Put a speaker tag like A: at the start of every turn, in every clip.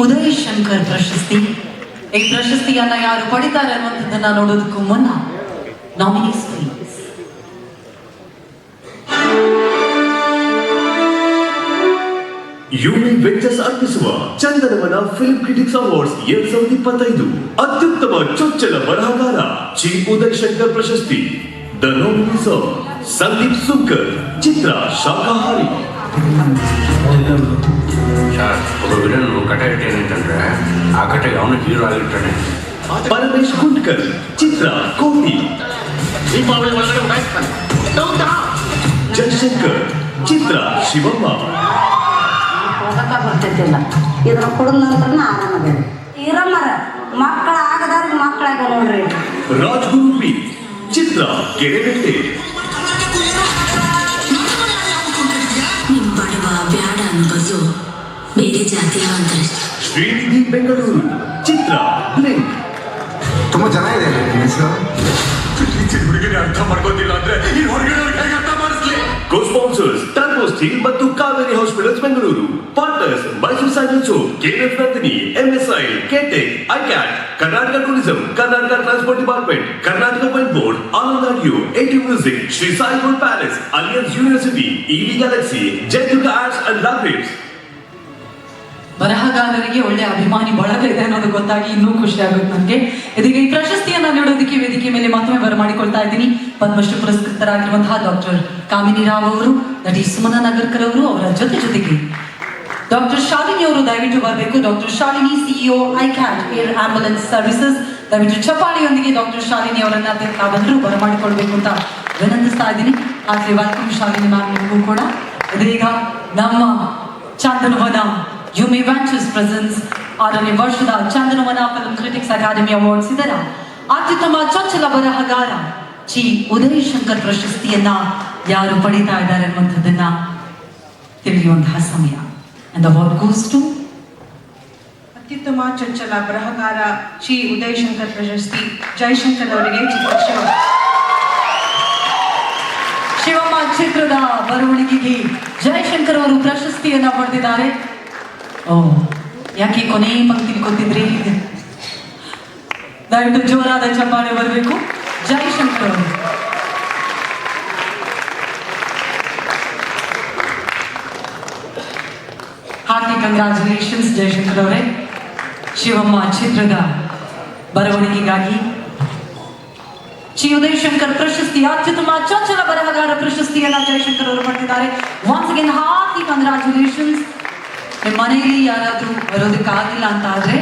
A: ಉದಯ್ ಶಂಕರ್ ಪ್ರಶಸ್ತಿ. ಈ ಪ್ರಶಸ್ತಿಯನ್ನ ಯಾರು ಪಡಿತಾರೆ ಅನ್ನುವಂಥದ್ದನ್ನ ನೋಡೋದಕ್ಕೂ ಮುನ್ನ ನಾಮಿನೀಸ್ ಯೂನಿಕ್
B: ಯುನಿ ವೆಂಚರ್ಸ್ ಅರ್ಪಿಸುವ ಚಂದನವನ ಫಿಲ್ಮ್ ಕ್ರಿಟಿಕ್ಸ್ ಅವಾರ್ಡ್ಸ್ ಎರಡ್ ಸಾವಿರದ ಇಪ್ಪತ್ತೈದು. ಅತ್ಯುತ್ತಮ ಚೊಚ್ಚಲ ಬರಹಗಾರ ಚಿ ಉದಯ್ ಶಂಕರ್ ಪ್ರಶಸ್ತಿ. ದ ಸಂದೀಪ್ ಸುಂಕರ್, ಚಿತ್ರ
C: ಒಬ್ಬ ವಿಲನ್ ಕಟ ಇಟ್ಟೇನಂತಂದ್ರೆ ಆ ಕಟೆಗೆ ಅವನು ಹೀರೋ ಆಗಿರ್ತಾನೆ.
B: ಪರಮೇಶ್ ಕುಂಟ್ಕರ್ ಚಿತ್ರ ಕೋಟಿ.
C: ದೀಪಾವಳಿ ಒಳಗಡೆ ಉಡಾಯಿಸ್ತಾನೆ
B: ಜಯಶಂಕರ್ ಚಿತ್ರ ಶಿವಮ್ಮ.
D: ಹೋಗಕ್ಕ ಬರ್ತೈತಿಲ್ಲ ಇದನ್ನ ಕೊಡಲ್ಲ ಆರಾಮದ ಇರಮ್ಮರ ಮಕ್ಕಳ ಆಗದಾರ ಮಕ್ಕಳಾಗ ನೋಡ್ರಿ.
B: ರಾಜ್ಗುರು ಚಿತ್ರ ಕೆರೆಗಟ್ಟೆ
E: ನಿಮ್ಮ ಬಡವ ಬ್ಯಾಡ ಅನ್ಬೋದು ಬೇರೆ ಜಾತಿಯ ಅಂತಾರೆ
B: ಶ್ರೀನಿಧಿ ಬೆಂಗಳೂರು ಚಿತ್ರ ಬ್ಲಿಂಕ್
F: ತುಂಬಾ ಚೆನ್ನಾಗಿದೆ ನಿಮ್ಮ ಹೆಸರು
C: ಹುಡುಗಿನ ಅರ್ಥ ಮಾಡ್ಕೋತಿಲ್ಲ ಅಂದ್ರೆ ಈ ಹೊರಗಡೆ ಹೇಗೆ ಅರ್ಥ ಮಾಡಿಸ್ಲಿ
B: ಕೋ ಸ್ಪಾನ್ಸರ್ಸ್ ಟರ್ಬೋ ಸ್ಟೀಲ್ ಮತ್ತು Kaveri hospitals Bengaluru partners Mysuru cycle show KF Nandini MSI KTech ICAT Karnataka tourism Karnataka transport department Karnataka white board Anand audio AT music Shri Saibul palace alliance university EV galaxy Jayadurga arts and ಲ್ಯಾಬ್ರೇಟ್ಸ್
A: ಬರಹಗಾರರಿಗೆ ಒಳ್ಳೆ ಅಭಿಮಾನಿ ಬಳಗ ಇದೆ ಅನ್ನೋದು ಗೊತ್ತಾಗಿ ಇನ್ನೂ ಖುಷಿ ಆಗುತ್ತೆ ನನಗೆ. ಇದೀಗ ಈ ಪ್ರಶಸ್ತಿಯನ್ನ ನೀಡೋದಕ್ಕೆ ವೇದಿಕೆ ಮೇಲೆ ಮತ್ತೊಮ್ಮೆ ಬರಮಾಡಿಕೊಳ್ತಾ ಇದ್ದೀನಿ. ಪದ್ಮಶ್ರೀ ಪುರಸ್ಕೃತರಾಗಿರುವಂತಹ ಡಾಕ್ಟರ್ ಕಾಮಿನಿ ರಾವ್ ಅವರು, ನಟಿ ಸುಮನ ನಗರ್ಕರ್ ಅವರು ಅವರ ಜೊತೆ ಜೊತೆಗೆ. ಡಾಕ್ಟರ್ ಶಾಲಿನಿ ಅವರು ದಯವಿಟ್ಟು ಬರಬೇಕು. Doctor Shalini CEO iCAT air ambulance services. ದಯವಿಟ್ಟು ಚಪಾಳಿಯೊಂದಿಗೆ ಡಾಕ್ಟರ್ ಶಾಲಿನಿ ಅವರನ್ನ ತಾವೆಲ್ಲರೂ ಬರಮಾಡಿಕೊಳ್ಬೇಕು ಅಂತ ವಿನಂತಿಸ್ತಾ ಇದ್ದೀನಿ. ಆದರೆ ವೆಲ್ಕಮ್ ಶಾಲಿನಿ ಮ್ಯಾಮ್ ಕೂಡ. ಇದೀಗ ನಮ್ಮ ಚಂದನವನ ಯುಮಿ his ಪ್ರೆಸೆನ್ಸ್ ಆರನೇ ವರ್ಷದ Chandanavana film critics academy awards ಇದರ ಅತ್ಯುತ್ತಮ ಚೊಚ್ಚಲ ಬರಹಗಾರ ಚಿ ಉದಯ್ ಶಂಕರ್ ಪ್ರಶಸ್ತಿಯನ್ನ ಯಾರು ಪಡಿತಾ ಇದ್ದಾರೆ ಅನ್ನುವಂಥದ್ದನ್ನ ತಿಳಿಯುವಂತಹ ಸಮಯ ಅಂಡ್ ಅವಾರ್ಡ್ ಗೋಸ್ ಟು
G: ಅತ್ಯುತ್ತಮ ಚೊಚ್ಚಲ ಬರಹಗಾರ ಶ್ರೀ ಉದಯ್ ಶಂಕರ್ ಪ್ರಶಸ್ತಿ ಜಯಶಂಕರ್ ಅವರಿಗೆ
A: ಶಿವಮ್ಮ ಚಿತ್ರದ ಬರವಣಿಗೆಗೆ ಜಯಶಂಕರ್ ಅವರು ಪ್ರಶಸ್ತಿಯನ್ನ ಪಡೆದಿದ್ದಾರೆ. ಓ ಯಾಕೆ ಕೊನೆ ಪಂಕ್ತಿಲಿ ಗೊತ್ತಿದ್ರಿ ದಯವಿಟ್ಟು ಜೋರಾದ ಚಪ್ಪಾಳೆ ಬರಬೇಕು ಜಯಶಂಕರ್ ಅವರು ಹಾರ್ಟಿ ಕಂಗ್ರಾಚುಲೇಷನ್ಸ್ ಜಯಶಂಕರ್ ಅವರೇ ಶಿವಮ್ಮ ಚಿತ್ರದ ಬರವಣಿಗೆಗಾಗಿ ಶ್ರೀ ಉದಯ್ ಶಂಕರ್ ಪ್ರಶಸ್ತಿ ಅತ್ಯುತ್ತಮ ಚೊಚ್ಚಲ ಬರಹಗಾರ ಪ್ರಶಸ್ತಿಯನ್ನ ಜಯಶಂಕರ್ ಅವರು ಪಡೆದಿದ್ದಾರೆ ಒನ್ಸ್ ಅಗೇನ್ ಹಾರ್ಟಿ ಕಂಗ್ರಾಚುಲೇಷನ್ಸ್ ನಿಮ್ಮ ಮನೆಯಲ್ಲಿ ಯಾರಾದರೂ ಬರೋದಕ್ಕಾಗಿಲ್ಲ ಅಂತ ಆದರೆ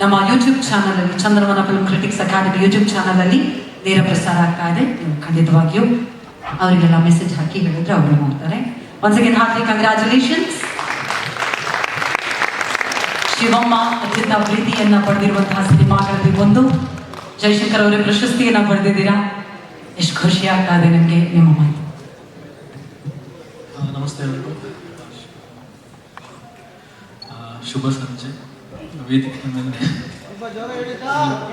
A: ನಮ್ಮ ಯೂಟ್ಯೂಬ್ ಚಾನಲಲ್ಲಿ Chandravana film critics academy YouTube ಚಾನಲಲ್ಲಿ ನೇರ ಪ್ರಸಾರ ಆಗ್ತಾ ಇದೆ. ನೀವು ಖಂಡಿತವಾಗಿಯೂ ಅವರಿಗೆಲ್ಲ ಮೆಸೇಜ್ ಹಾಕಿ ಹೇಳಿದ್ರೆ ಅವರು ಮಾಡ್ತಾರೆ once again hearty congratulations Shivamma ಅತ್ಯಂತ ಪ್ರೀತಿಯನ್ನ ಪಡೆದಿರುವಂತಹ ಸಿನಿಮಾಗಳಲ್ಲಿ ಒಂದು. ಜಯಶಂಕರ್ ಅವರ ಪ್ರಶಸ್ತಿಯನ್ನ ಪಡೆದಿದ್ದೀರಾ? ಎಷ್ಟು ಖುಷಿ ಆಗ್ತಾ ಇದೆ ನಿಮಗೆ ನಿಮ್ಮ ಮಾತು.
H: ನಮಸ್ತೆ ಶುಭ ಸಂಜೆ. ವೇದಿಕೆ ಮೇಲೆ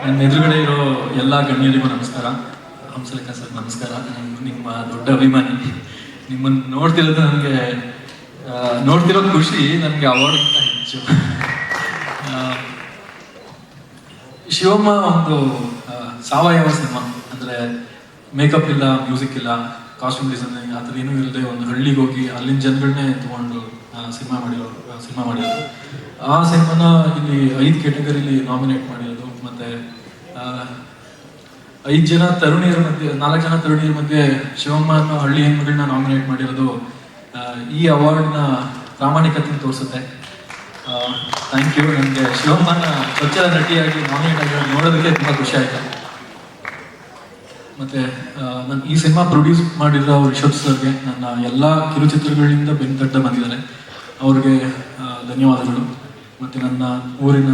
H: ನನ್ನ ಎದುರುಗಡೆ ಇರೋ ಎಲ್ಲ ಗಣ್ಯರಿಗೂ ನಮಸ್ಕಾರ. ಹಂಸಲೇಖ ಸರ್, ನಮಸ್ಕಾರ. ನಿಮ್ಮ ದೊಡ್ಡ ಅಭಿಮಾನಿ. ನಿಮ್ಮನ್ನು ನೋಡ್ತಿರೋದು ನನಗೆ ನೋಡ್ತಿರೋ ಖುಷಿ, ನನಗೆ ಅವಾರ್ಡ್ಗಿಂತ ಹೆಚ್ಚು. ಶಿವಮ್ಮ ಒಂದು ಸಾವಯವ ಸಿನಿಮಾ. ಅಂದರೆ ಮೇಕಪ್ ಇಲ್ಲ ಮ್ಯೂಸಿಕ್ ಇಲ್ಲ ಕಾಸ್ಟ್ಯೂಮ್ ಡಿಸೈನಿಂಗ್ ಆ ಥರ ಏನೂ ಇಲ್ಲದೆ ಒಂದು ಹಳ್ಳಿಗೆ ಹೋಗಿ ಅಲ್ಲಿನ ಜನಗಳನ್ನೇ ತೊಗೊಂಡು ಸಿನಿಮಾ ಮಾಡಿರೋ ಸಿನಿಮಾ ಮಾಡಿರೋದು ಆ ಸಿನಿಮಾನ ಇಲ್ಲಿ ಐದು ಕೆಟಗರಿಲಿ ನಾಮಿನೇಟ್ ಮಾಡಿರೋದು. ಮತ್ತು ಐದು ಜನ ತರುಣಿಯರ ಮಧ್ಯೆ, ನಾಲ್ಕು ಜನ ತರುಣಿಯರ ಮಧ್ಯೆ ಶಿವಮ್ಮ ಅನ್ನೋ ಹಳ್ಳಿ ಹೆಣ್ಮಗಳನ್ನ ನಾಮಿನೇಟ್ ಮಾಡಿರೋದು ಈ ಅವಾರ್ಡ್ನ ಪ್ರಾಮಾಣಿಕತೆ ತೋರಿಸುತ್ತೆ. ಥ್ಯಾಂಕ್ ಯು ನನಗೆ ಶಿವಮ್ಮನ ಸ್ವಚ್ಛ ನಟಿಯಾಗಿ ನಾಮಿನೇಟ್ ಆಗಿರೋದು ನೋಡೋದಕ್ಕೆ ತುಂಬ ಖುಷಿ ಆಯಿತು. ಮತ್ತೆ ನಾನು ಈ ಸಿನಿಮಾ ಪ್ರೊಡ್ಯೂಸ್ ಮಾಡಿರೋ ರಿಷಬ್ ಸರ್ಗೆ ನನ್ನ ಎಲ್ಲ ಕಿರುಚಿತ್ರಗಳಿಂದ ಬೆನ್ತಟ್ಟ ಬಂದಿದ್ದಾರೆ ಅವ್ರಿಗೆ ಧನ್ಯವಾದಗಳು. ಮತ್ತು ನನ್ನ ಊರಿನ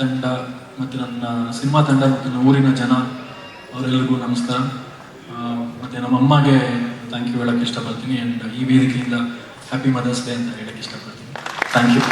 H: ತಂಡ, ಮತ್ತು ನನ್ನ ಸಿನಿಮಾ ತಂಡ, ಮತ್ತು ನನ್ನ ಊರಿನ ಜನ ಅವರೆಲ್ಲರಿಗೂ ನಮಸ್ಕಾರ. ಮತ್ತು ಮತ್ತೆ ನಮ್ಮ ಅಮ್ಮಗೆ ಥ್ಯಾಂಕ್ ಯು ಹೇಳೋಕ್ಕೆ ಇಷ್ಟಪಡ್ತೀನಿ ಆ್ಯಂಡ್ ಈ ವೇದಿಕೆಯಿಂದ ಹ್ಯಾಪಿ ಮದರ್ಸ್ ಡೇ ಅಂತ ಹೇಳಕ್ಕೆ ಇಷ್ಟಪಡ್ತೀನಿ. Thank you